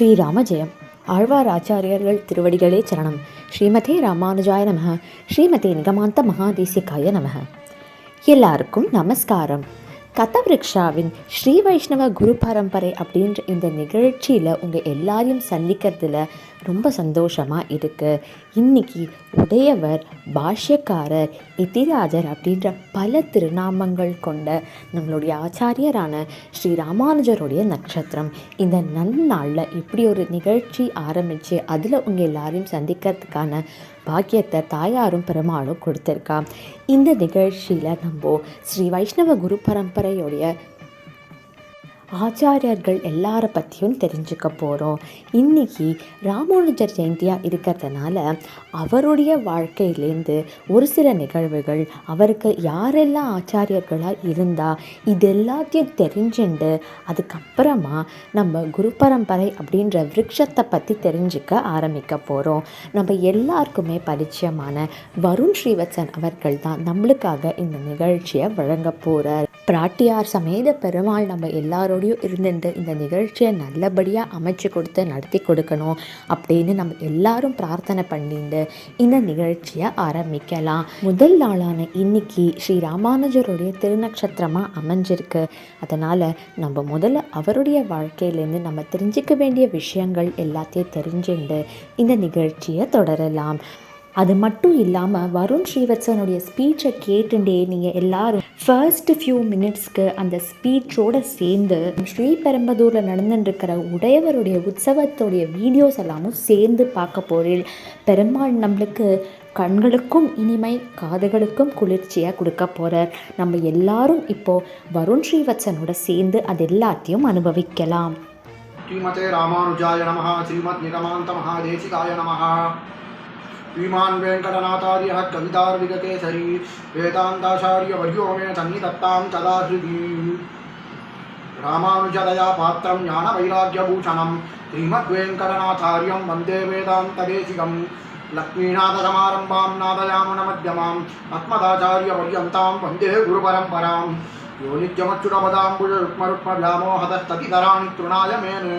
ஸ்ரீராம ஜெயம் ஆழ்வார் ஆச்சாரியர்கள் திருவடிகளே சரணம். ஸ்ரீமதே ராமானுஜாய நமः ஸ்ரீமதே நிகமாந்த மகாதேசிகாய நமः எல்லாருக்கும் நமஸ்காரம். கதவிருக்ஷாவின் ஸ்ரீ வைஷ்ணவ குரு பரம்பரை அப்படின்ற இந்த நிகழ்ச்சியில் உங்கள் எல்லாரையும் சந்திக்கிறதுல ரொம்ப சந்தோஷமாக இருக்குது இன்னைக்கு உடையவர் பாஷ்யக்காரர் எதிராஜர் அப்படின்ற பல திருநாமங்கள் கொண்ட நம்மளுடைய ஆச்சாரியரான ஸ்ரீ ராமானுஜருடைய நட்சத்திரம். இந்த நன்னாளில் இப்படி ஒரு நிகழ்ச்சி ஆரம்பித்து அதில் உங்கள் எல்லாரையும் சந்திக்கிறதுக்கான பாக்கியத்தை தாயாரும் பெருமாளும் கொடுத்துருக்கா இந்த நிகழ்ச்சியில் நம்ம ஸ்ரீ வைஷ்ணவ குரு பரம்பரையுடைய ஆச்சாரியர்கள் எல்லார பற்றியும் தெரிஞ்சுக்க போகிறோம் இன்றைக்கி ராமானுஜர் ஜெயந்தியாக இருக்கிறதுனால அவருடைய வாழ்க்கையிலேருந்து ஒரு சில நிகழ்வுகள் அவருக்கு யாரெல்லாம் ஆச்சாரியர்களாக இருந்தால் இது எல்லாத்தையும் தெரிஞ்சுண்டு அதுக்கப்புறமா நம்ம குரு பரம்பரை அப்படின்ற விருட்சத்தை பற்றி தெரிஞ்சுக்க ஆரம்பிக்க போகிறோம் நம்ம எல்லாருக்குமே பரிச்சயமான வருண் ஸ்ரீவத்சன் அவர்கள் தான் நம்மளுக்காக இந்த நிகழ்ச்சியை வழங்க போகிறார் பிராட்டியார் சமேத பெருமாள் நம்ம எல்லாரோடையும் இருந்துட்டு இந்த நிகழ்ச்சியை நல்லபடியாக அமைச்சு கொடுத்து நடத்தி கொடுக்கணும் அப்படின்னு நம்ம எல்லாரும் பிரார்த்தனை பண்ணிட்டு இந்த நிகழ்ச்சியை ஆரம்பிக்கலாம். முதல் நாளான இன்னைக்கு ஸ்ரீ ராமானுஜருடைய திருநக்ஷத்திரமாக அமைஞ்சிருக்கு. அதனால் நம்ம முதல்ல அவருடைய வாழ்க்கையிலேருந்து நம்ம தெரிஞ்சுக்க வேண்டிய விஷயங்கள் எல்லாத்தையும் தெரிஞ்சுண்டு இந்த நிகழ்ச்சியை தொடரலாம். அது மட்டும் இல்லாமல் வருண் ஸ்ரீவத்சனுடைய ஸ்பீச்சை கேட்டுட்டே நீங்கள் எல்லாரும் ஃபர்ஸ்ட் ஃபியூ மினிட்ஸ்க்கு அந்த ஸ்பீச்சோட சேர்ந்து ஸ்ரீபெரும்பதூரில் நடந்துட்டுருக்கிற உடையவருடைய உற்சவத்துடைய வீடியோஸ் எல்லாமும் சேர்ந்து பார்க்க போகிறேன் பெருமாள் நம்மளுக்கு கண்களுக்கும் இனிமை காதுகளுக்கும் குளிர்ச்சியாக கொடுக்க போகிறார் நம்ம எல்லாரும் இப்போது வருண் ஸ்ரீவத்சனோட சேர்ந்து அது எல்லாத்தையும் அனுபவிக்கலாம். ஸ்ரீமதே ராமானுஜாய நமஹா ஸ்ரீமத் நிகமாந்த மகாதேசிகாய நமஹா. श्रीमान् वेङ्कटनाथार्यः कवितार्विगकेसरी वेदान्ताचार्यवर्यो मे सन्निधत्तां सदा हृदि रामानुजदया पात्रं ज्ञानवैराग्यभूषणं, श्रीमद्वेङ्कटनाथार्यं वंदे वेदान्तदेशिकं, लक्ष्मीनाथसमारम्भां नादयामुनमध्यमाम् अस्मदाचार्यपर्यन्तां वंदे गुरुपरम्पराम् यो नित्यमच्युतपदाम्बुजरुक्मरुक्मव्यामोहतस्ततितराणि तृणाय मेने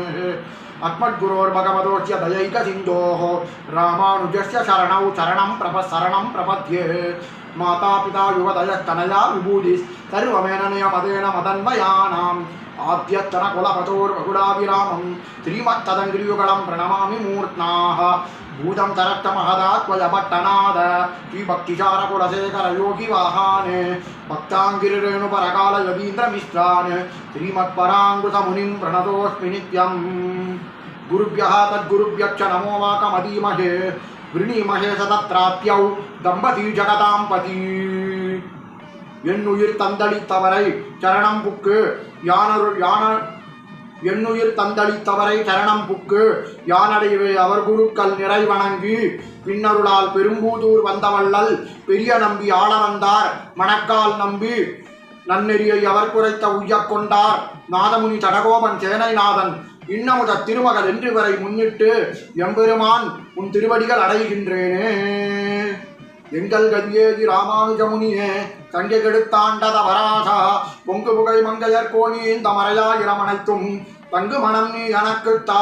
अस्मद्गुरोर्भगवतोऽस्य दयैकसिन्धोः रामानुजस्य शरणौ शरणं प्रप शरणं प्रपद्ये मातापिता युवदयस्तनया विभूतिः सर्वमेननयमदेन मदन्वयानाम् आद्यत्तनकुलपतोर्वकुलाभिरामं श्रीमत्तदङ्ग्रियुगलं प्रणमामि मूर्त्नाः भूतं तरक्तमहदात्वयभट्टनाद श्रीभक्तिचारकुलशेखरयोगिवाहाने भक्ताङ्गिरिरेणुपरकाल यतीन्द्रमिश्रान् श्रीमत्पराङ्कुशमुनिं प्रणतोऽस्मि नित्यम् गुरुभ्यः तद्गुरुभ्यश्च नमो वाकमदीमहे वृणीमहे सतत्राप्यौ दम्पती जगतां पती என்னுயிர் தந்தளித்தவரை சரணம் புக்கு யானருள் யான என்னுயிர் தந்தளித்தவரை சரணம் புக்கு. யானடைவே அவர் குருக்கள் நிறை வணங்கி பின்னருளால் பெரும்பூதூர் வந்தவள்ளல் பெரிய நம்பி ஆள வந்தார் மணக்கால் நம்பி. நன்னெறியை அவர் குறைத்த உய்யக் கொண்டார் நாதமுனி தடகோபன் சேனைநாதன். இன்னமுத திருமகள் என்று வரை முன்னிட்டு எம்பெருமான் உன் திருவடிகள் அடைகின்றேனே. எங்கள் கவியேதி ராமானுஜமுனியே தங்கை கெடுத்தாண்டத வராசா பொங்கு புகை மங்கையர் கோணி இந்த மறையாயிரமனைத்தும் தங்கு மனம் நீ எனக்கு தா.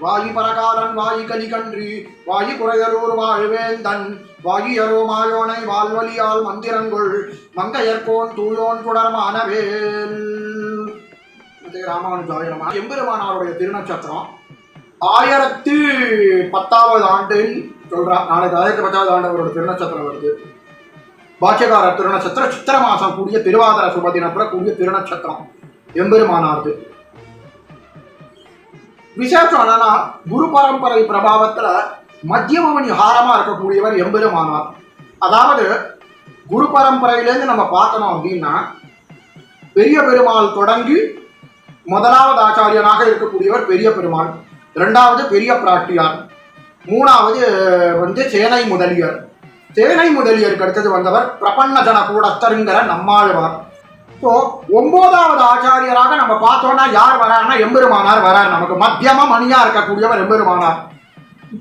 வாயு பரகாலன் வாயு கலிகன்றி வாயு குறையலூர் வாழ்வேந்தன் வாகியரோ மாயோனை வாழ்வழியால் மந்திரங்கொள் மங்கையர்கோன் தூயோன் குடர்மானவேல் ராமானுஜாய நம எம்பெருமானாருடைய திருநட்சத்திரம் ஆயிரத்தி பத்தாவது ஆண்டில் சொல்றா நாளைக்கு ஆயிரத்தி பத்தாவது ஆண்டு அவரோட திருநட்சத்திரம் வருது. பாக்கியகாரர் திருநட்சத்திரம் சித்திர மாசம் கூடிய திருவாதிர சுபதினத்துல கூடிய திருநட்சத்திரம். எம்பெருமானார்கள் விசேஷம் என்னன்னா குரு பரம்பரை பிரபாவத்துல மத்தியமணி ஹாரமா இருக்கக்கூடியவர் எம்பெருமானார். அதாவது குரு பரம்பரையிலேருந்து நம்ம பார்க்கணும் அப்படின்னா பெரிய பெருமாள் தொடங்கி முதலாவது ஆச்சாரியனாக இருக்கக்கூடியவர் பெரிய பெருமாள் இரண்டாவது பெரிய பிராட்டியார் மூணாவது வந்து சேனை முதலியர். சேனை முதலியருக்கு அடுத்தது வந்தவர் பிரபன்ன ஜன கூடஸ்தருங்கிற நம்மாழ்வார். ஸோ ஒன்பதாவது ஆச்சாரியராக நம்ம பார்த்தோம்னா யார் வராருன்னா எம்பெருமானார் வரார். நமக்கு மத்தியமா மணியா இருக்கக்கூடியவர் எம்பெருமானார்.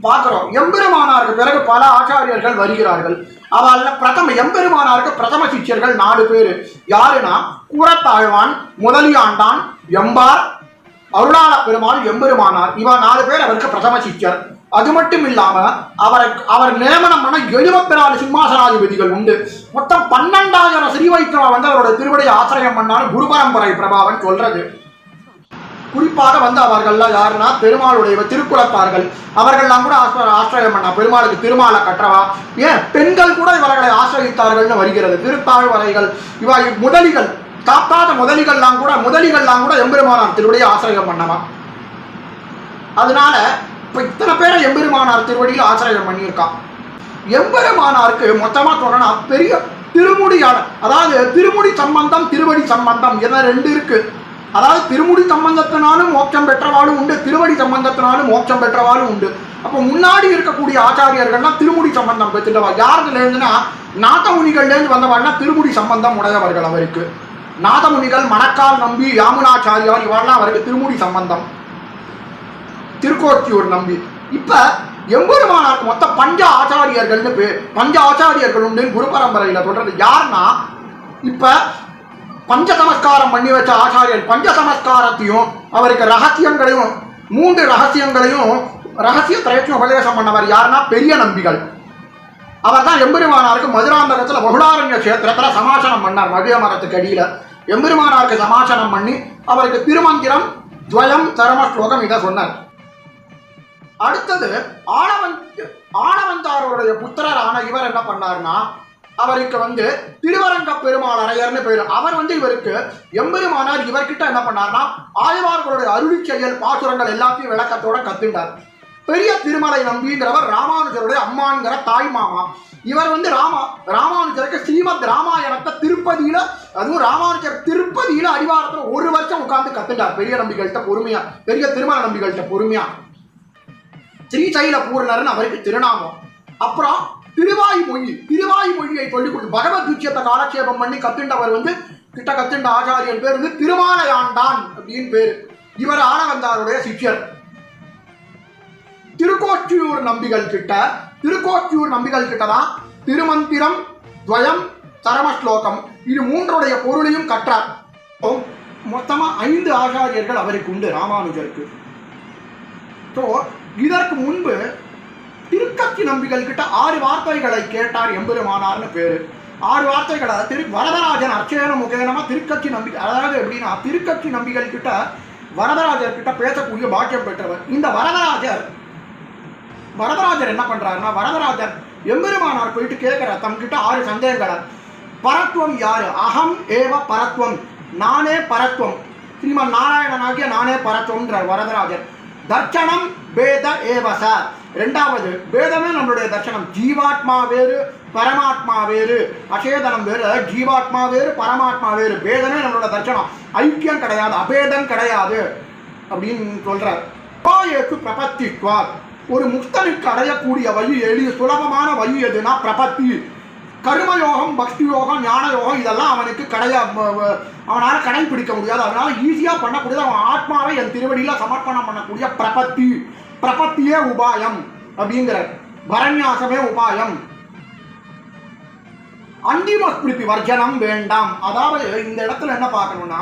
பார்க்கிறோம். எம்பெருமானாருக்கு பிறகு பல ஆச்சாரியர்கள் வருகிறார்கள். அவல்ல பிரதம எம்பெருமானாருக்கு பிரதம சிஷ்யர்கள் நாலு பேர். யாருன்னா? குரத்தாழ்வான் முதலியாண்டான் எம்பார் அருளாள பெருமாள் எம்பெருமானார். இவன் நாலு பேர் அவருக்கு பிரதம சிஷ்யர். அது மட்டும் இல்லாம அவரை அவர் நியமனம் பண்ண எழுபத்தி நாலு சிம்மாசனாதிபதிகள் உண்டு. மொத்தம் பன்னெண்டாயிரம் ஸ்ரீ வைஷ்ணவ வந்து அவரோட திருவடி ஆசிரியம் பண்ணாலும் குரு பரம்பரை பிரபாவன் சொல்றது. குறிப்பாக வந்து அவர்கள்லாம் யாருன்னா பெருமாளுடைய திருக்குலத்தார்கள். அவர்கள்லாம் கூட ஆசிர- ஆசிரியம் பண்ணா. பெருமாளுக்கு திருமாலை கற்றவா ஏன்? பெண்கள் கூட இவர்களை ஆசிரியத்தார்கள்னு வருகிறது. திருத்தாழ்வரைகள் இவ முதலிகள் காப்பாத முதலிகள்லாம் கூட முதலிகள்லாம் கூட எம்பெருமானார் திருவுடைய ஆசிரியம் பண்ணவா? அதனால இப்போ இத்தனை பேரை எம்பெருமானார் திருவடியில் ஆச்சரியம் பண்ணியிருக்கான். எம்பெருமானாருக்கு மொத்தமாக சொல்லணும்னா பெரிய திருமுடியான அதாவது திருமுடி சம்பந்தம் திருவடி சம்பந்தம் என ரெண்டு இருக்கு. அதாவது திருமுடி சம்பந்தத்தினாலும் மோட்சம் பெற்றவாளும் உண்டு திருவடி சம்பந்தத்தினாலும் மோட்சம் பெற்றவாளும் உண்டு. அப்போ முன்னாடி இருக்கக்கூடிய ஆச்சாரியர்கள்லாம் திருமுடி சம்பந்தம் பெற்றுட்டவா? யாருலேருந்துன்னா நாதமுனிகள்லேருந்து வந்தவாள்னா திருமுடி சம்பந்தம் உடையவர்கள் அவருக்கு. நாதமுனிகள் மணக்கால் நம்பி யாமுனாச்சாரியார் இவாள்லாம் அவருக்கு திருமுடி சம்பந்தம். திருக்கோத்தியூர் நம்பி. இப்போ எம்பெருமானாருக்கு மொத்தம் பஞ்ச ஆச்சாரியர்கள்னு பேர் பஞ்ச ஆச்சாரியர்கள் உண்டு குரு பரம்பரையில் சொல்றது யாருன்னா இப்போ பஞ்ச சமஸ்காரம் பண்ணி வச்ச ஆச்சாரியர் பஞ்ச சமஸ்காரத்தையும் அவருக்கு ரகசியங்களையும் மூன்று ரகசியங்களையும் ரகசிய திரையத்தையும் உபதேசம் பண்ணவர் யாருன்னா பெரிய நம்பிகள். அவர் தான் எம்பெருமானாருக்கு மதுராந்தகத்தில் பகுடாரண்ய கஷேத்திரத்தில் சமாசனம் பண்ணார் மகிழ மரத்துக்கு அடியில். எம்பெருமானாருக்கு சமாசனம் பண்ணி அவருக்கு திருமந்திரம் துவயம் தரம ஸ்லோகம் இதை சொன்னார். அடுத்தது ஆணவந்த் ஆணவந்தாரோடைய புத்திரரான இவர் என்ன பண்ணார்னா அவருக்கு வந்து திருவரங்க பெருமாள் அரையர்னு பேர். அவர் வந்து இவருக்கு எம்பெருமானார் இவர்கிட்ட என்ன பண்ணார்னா ஆழ்வார்களுடைய அருளி செயல் பாசுரங்கள் எல்லாத்தையும் விளக்கத்தோட கத்துண்டார் பெரிய திருமலை நம்பிங்கிறவர் ராமானுஜருடைய அம்மாங்கிற தாய் மாமா. இவர் வந்து ராமா ராமானுஜருக்கு ஸ்ரீமத் ராமாயணத்தை திருப்பதியில அதுவும் ராமானுஜர் திருப்பதியில அடிவாரத்தில் ஒரு வருஷம் உட்கார்ந்து கத்துட்டார் பெரிய நம்பிகள்கிட்ட பொறுமையா பெரிய திருமல நம்பிகள்கிட்ட பொறுமையா. ஸ்ரீசைல பூர்ணர்னு அவருக்கு திருநாமம். அப்புறம் திருவாய்மொழி திருவாய்மொழியை சொல்லிக் கொடுத்து பகவத் துச்சியத்தை காலட்சேபம் பண்ணி கத்துண்டவர் வந்து கிட்ட கத்துண்ட ஆச்சாரியன் பேர் வந்து திருமாலையாண்டான் அப்படின்னு பேரு. இவர் ஆனவந்தாருடைய சிஷ்யர். திருக்கோச்சியூர் நம்பிகள் கிட்ட திருக்கோச்சியூர் நம்பிகள் கிட்ட தான் திருமந்திரம் துவயம் சரமஸ்லோகம் இது மூன்றுடைய பொருளையும் கற்றார். ஓ, மொத்தமா ஐந்து ஆச்சாரியர்கள் அவருக்கு உண்டு ராமானுஜருக்கு. ஸோ இதற்கு முன்பு திருக்கத்தி நம்பிகள் கிட்ட ஆறு வார்த்தைகளை கேட்டார் எம்பெருமானார்னு பேரு. ஆறு வார்த்தைகளை திரு வரதராஜன் அர்ச்சேன முகேனமா திருக்கட்சி நம்பி அதாவது எப்படின்னா திருக்கட்சி நம்பிகள் கிட்ட வரதராஜர் கிட்ட பேசக்கூடிய பாக்கியம் பெற்றவர். இந்த வரதராஜர் வரதராஜர் என்ன பண்றாருன்னா வரதராஜர் எம்பெருமானார் போயிட்டு கேட்கிறார் தம் கிட்ட ஆறு சந்தேகங்களை. பரத்வம் யாரு? அகம் ஏவ பரத்வம். நானே பரத்வம். ஸ்ரீமன் நாராயணனாகிய நானே பரத்வம்ன்றார் வரதராஜர். தர்ச்சனம் பேத ஏவச. ரெண்டாவது பேதமே நம்மளுடைய தர்சனம் ஜீவாத்மா வேறு பரமாத்மா வேறு. அசேதனம் வேறு அதாவது ஜீவாத்மா வேறு பரமாத்மா வேறு. பேதமே நம்மளோட தர்சனம் ஐக்கியம் கிடையாது அபேதம் கிடையாது அப்படின்னு சொல்றார். பாயேக்கு பிரபத்தித்வார். ஒரு முக்தனுக்கு அடையக்கூடிய வழி எளிய சுலபமான வழி எதுனா பிரபத்தி. கர்மயோகம் பக்தி யோகம் ஞான யோகம் இதெல்லாம் அவனுக்கு கடையா அவனால் கடைபிடிக்க முடியாது. அதனால ஈஸியாக பண்ணக்கூடியது அவன் ஆத்மாவை என் திருவடியில் சமர்ப்பணம் பண்ணக்கூடிய பிரபத்தி. பிரபத்தியே உபாயம் அப்படிங்கிற பரநியாசமே உபாயம். அந்திம ஸ்மிருதி வர்ஜனம் வேண்டாம். அதாவது இந்த இடத்துல என்ன பார்க்கணும்னா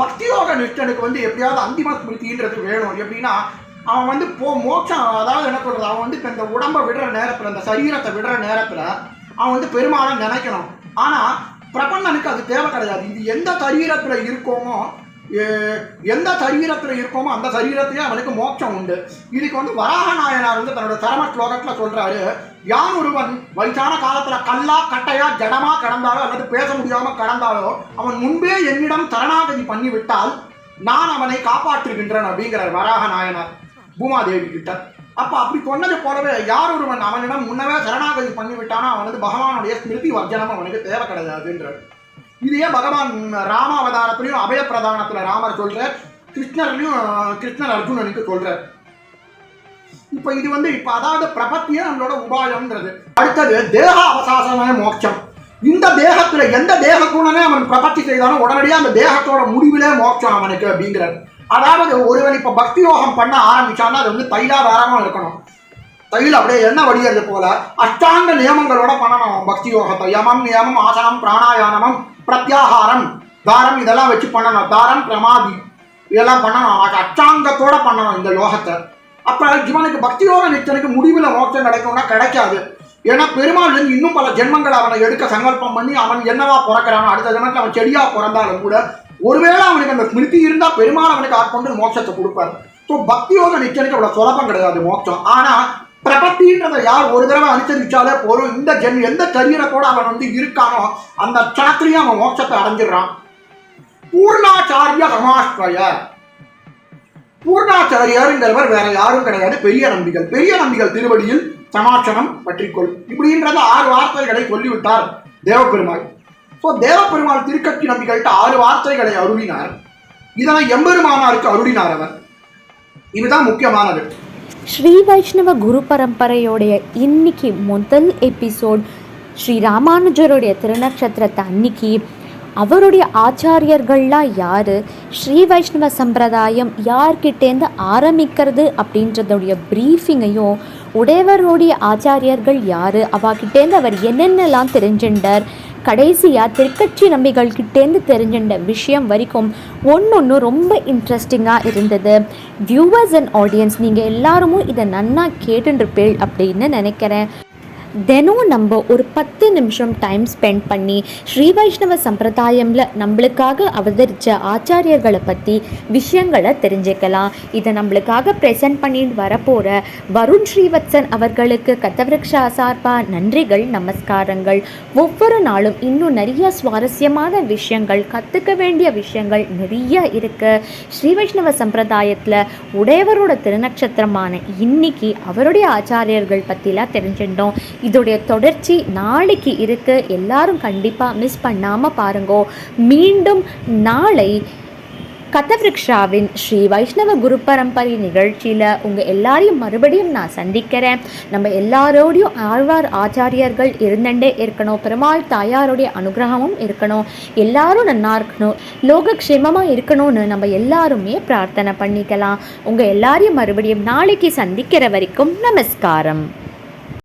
பக்தி யோக நிஷ்டனுக்கு வந்து எப்படியாவது அந்திம ஸ்மிருதின்றது வேணும். எப்படின்னா அவன் வந்து போ மோட்சம் அதாவது என்ன சொல்றது? அவன் வந்து இந்த உடம்பை விடுற நேரத்தில் இந்த சரீரத்தை விடுற நேரத்தில் அவன் வந்து பெருமாளை நினைக்கணும். ஆனா பிரபன்னனுக்கு அது தேவை கிடையாது. இது எந்த சரீரத்தில் இருக்கோமோ எந்த சரீரத்தில் இருக்கோமோ அந்த சரீரத்திலே அவனுக்கு மோட்சம் உண்டு. இதுக்கு வந்து வராக நாயனார் வந்து தன்னோட சரம ஸ்லோகத்தில் சொல்றாரு யான் ஒருவன் வயசான காலத்தில் கல்லா கட்டையா ஜடமா கடந்தாலோ அல்லது பேச முடியாம கடந்தாலோ அவன் முன்பே என்னிடம் சரணாகதி பண்ணிவிட்டால் நான் அவனை காப்பாற்றுகின்றேன் அப்படிங்கிறார் வராக நாயனார் பூமாதேவி கிட்ட. அப்ப அப்படி சொன்னது போலவே யார் ஒருவன் அவனிடம் முன்னவே சரணாகதி பண்ணிவிட்டானோ அவனது பகவானுடைய ஸ்மிருதி வர்ஜனம் அவனுக்கு தேவை கிடையாதுன்றார். இதையே பகவான் ராம அவதாரத்திலையும் அபய ராமர் சொல்றார் கிருஷ்ணர்லையும் கிருஷ்ணர் அர்ஜுனனுக்கு சொல்றார். இப்ப இது வந்து இப்ப அதாவது பிரபத்தியே நம்மளோட உபாயம்ன்றது. அடுத்தது தேக அவசாசமே மோட்சம். இந்த தேகத்துல எந்த தேக அவன் பிரபத்தி செய்தாலும் உடனடியாக அந்த தேகத்தோட முடிவிலே மோட்சம் அவனுக்கு அப்படிங்கிறார். அதாவது ஒருவன் இப்போ பக்தி யோகம் பண்ண ஆரம்பிச்சான்னா அது வந்து தைலாதாரமா இருக்கணும். தையில் அப்படியே என்ன வடிகிறது போல அஷ்டாங்க நியமங்களோட பண்ணணும். அவன் பக்தி யோகத்தை யமம் நியமம் ஆசனம் பிராணாயாமம் பிரத்யாகாரம் தாரம் இதெல்லாம் வச்சு பண்ணணும். தாரம் பிரமாதி இதெல்லாம் பண்ணணும். அஷ்டாங்கத்தோட பண்ணணும் இந்த யோகத்தை. அப்போ இவனுக்கு பக்தி யோக நிச்சனுக்கு முடிவில் மோட்சம் கிடைக்கும்னா கிடைக்காது. ஏன்னா பெருமாள் வந்து இன்னும் பல ஜென்மங்கள் அவனை எடுக்க சங்கல்பம் பண்ணி அவன் என்னவா பிறக்கிறானோ அடுத்த ஜென்மத்தில் அவன் செடியாக பிறந்தாலும் கூட ஒருவேளை அவனுக்கு அந்த ஸ்மிருதி இருந்தால் பெருமாள் அவனுக்கு ஆட்கொண்டு மோட்சத்தை கொடுப்பார். ஸோ பக்தி யோக நிச்சனுக்கு சுலபம் கிடையாது மோட்சம். ஆனால் பிரபத்தின்றதை யார் ஒரு தடவை அனுசரிச்சாலே போதும். இந்த ஜென் எந்த சரீரத்தோட அவன் வந்து இருக்கானோ அந்த க்ஷணத்திலையும் அவன் மோட்சத்தை அடைஞ்சிடுறான். பூர்ணாச்சாரிய சமாஸ்வய பூர்ணாச்சாரியருங்கிறவர் வேற யாரும் கிடையாது. பெரிய நம்பிகள். பெரிய நம்பிகள் திருவடியில் சமாச்சனம் பற்றிக்கொள். இப்படின்றத ஆறு வார்த்தைகளை சொல்லிவிட்டார் தேவபெருமாள் ஸோ தேவபெருமாள் திருக்கட்சி நம்பிகள்கிட்ட ஆறு வார்த்தைகளை அருளினார். இதனை எம்பெருமானாருக்கு அருளினார் அவர். இதுதான் முக்கியமானது. ஸ்ரீ வைஷ்ணவ குரு பரம்பரையோடைய இன்னைக்கு முதல் எபிசோட் ஸ்ரீ ராமானுஜருடைய திருநக்ஷத்திரத்தை அன்னைக்கு அவருடைய ஆச்சாரியர்கள்லாம் யார்? ஸ்ரீ வைஷ்ணவ சம்பிரதாயம் யார்கிட்டேருந்து ஆரம்பிக்கிறது அப்படின்றதுடைய ப்ரீஃபிங்கையும் உடையவருடைய ஆச்சாரியர்கள் யார்? அவகிட்டேருந்து அவர் என்னென்னலாம் தெரிஞ்சுண்டார் கடைசியாக திருக்கட்சி நம்பிகள் கிட்டேருந்து தெரிஞ்சின்ற விஷயம் வரைக்கும் ஒன்று ரொம்ப இன்ட்ரெஸ்டிங்காக இருந்தது. வியூவர்ஸ் அண்ட் ஆடியன்ஸ் நீங்கள் எல்லாருமும் இதை நன்னா கேட்டுருப்பேள் அப்படின்னு நினைக்கிறேன். தினம் நம்ம ஒரு பத்து நிமிஷம் டைம் ஸ்பெண்ட் பண்ணி ஸ்ரீ வைஷ்ணவ சம்பிரதாயமில் நம்மளுக்காக அவதரித்த ஆச்சாரியர்களை பற்றி விஷயங்களை தெரிஞ்சுக்கலாம். இதை நம்மளுக்காக ப்ரெசென்ட் பண்ணிட்டு வரப்போகிற வருண் ஸ்ரீவத்சன் அவர்களுக்கு கத்தவிருக்ஷா சார்பா நன்றிகள் நமஸ்காரங்கள். ஒவ்வொரு நாளும் இன்னும் நிறைய சுவாரஸ்யமான விஷயங்கள் கற்றுக்க வேண்டிய விஷயங்கள் நிறைய இருக்குது ஸ்ரீ வைஷ்ணவ சம்பிரதாயத்தில் உடையவரோட திருநட்சத்திரமான இன்னைக்கு அவருடைய ஆச்சாரியர்கள் பற்றிலாம் தெரிஞ்சிட்டோம் இதோடைய தொடர்ச்சி நாளைக்கு இருக்குது எல்லாரும் கண்டிப்பாக மிஸ் பண்ணாமல் பாருங்கோ. மீண்டும் நாளை கதவிருக்ஷாவின் ஸ்ரீ வைஷ்ணவ குரு பரம்பரை நிகழ்ச்சியில் உங்கள் எல்லாரையும் மறுபடியும் நான் சந்திக்கிறேன். நம்ம எல்லாரோடையும் ஆழ்வார் ஆச்சாரியர்கள் இருந்துட்டே இருக்கணும். பெருமாள் தாயாருடைய அனுகிரகமும் இருக்கணும். எல்லாரும் நல்லா இருக்கணும். லோகக்ஷேமமாக இருக்கணும்னு நம்ம எல்லாருமே பிரார்த்தனை பண்ணிக்கலாம். உங்கள் எல்லாரையும் மறுபடியும் நாளைக்கு சந்திக்கிற வரைக்கும் நமஸ்காரம்.